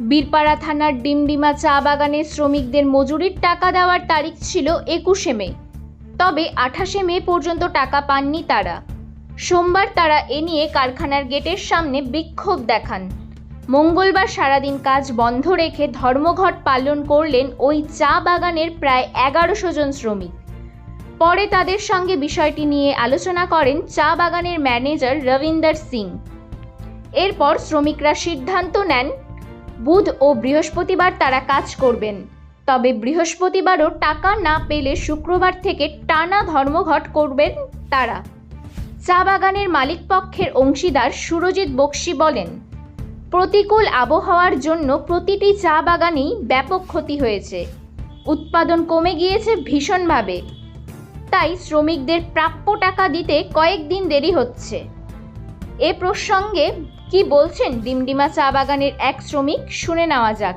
বীরপাড়া থানার ডিমডিমা চা বাগানের শ্রমিকদের মজুরির টাকা দেওয়ার তারিখ ছিল একুশে মে। তবে আঠাশে মে পর্যন্ত টাকা পাননি তারা। সোমবার তারা এ নিয়ে কারখানার গেটের সামনে বিক্ষোভ দেখান। মঙ্গলবার সারাদিন কাজ বন্ধ রেখে ধর্মঘট পালন করলেন ওই চা বাগানের প্রায় এগারোশো জন শ্রমিক। পরে তাদের সঙ্গে বিষয়টি নিয়ে আলোচনা করেন চা বাগানের ম্যানেজার রবিন্দর সিং। এরপর শ্রমিকরা সিদ্ধান্ত নেন বুধ ও বৃহস্পতিবার তারা কাজ করবেন। তবে বৃহস্পতিবারও টাকা না পেলে শুক্রবার থেকে টানা ধর্মঘট করবেন তারা। চা বাগানের মালিক পক্ষের অংশীদার সুরজিৎ বক্সি বলেন, প্রতিকূল আবহাওয়ার জন্য প্রতিটি চা বাগানেই ব্যাপক ক্ষতি হয়েছে। উৎপাদন কমে গিয়েছে ভীষণভাবে। তাই শ্রমিকদের প্রাপ্য টাকা দিতে কয়েকদিন দেরি হচ্ছে। এ প্রসঙ্গে কি বলছেন ডিমডিমা চা বাগানের এক শ্রমিক? শুনে নেওয়া যাক।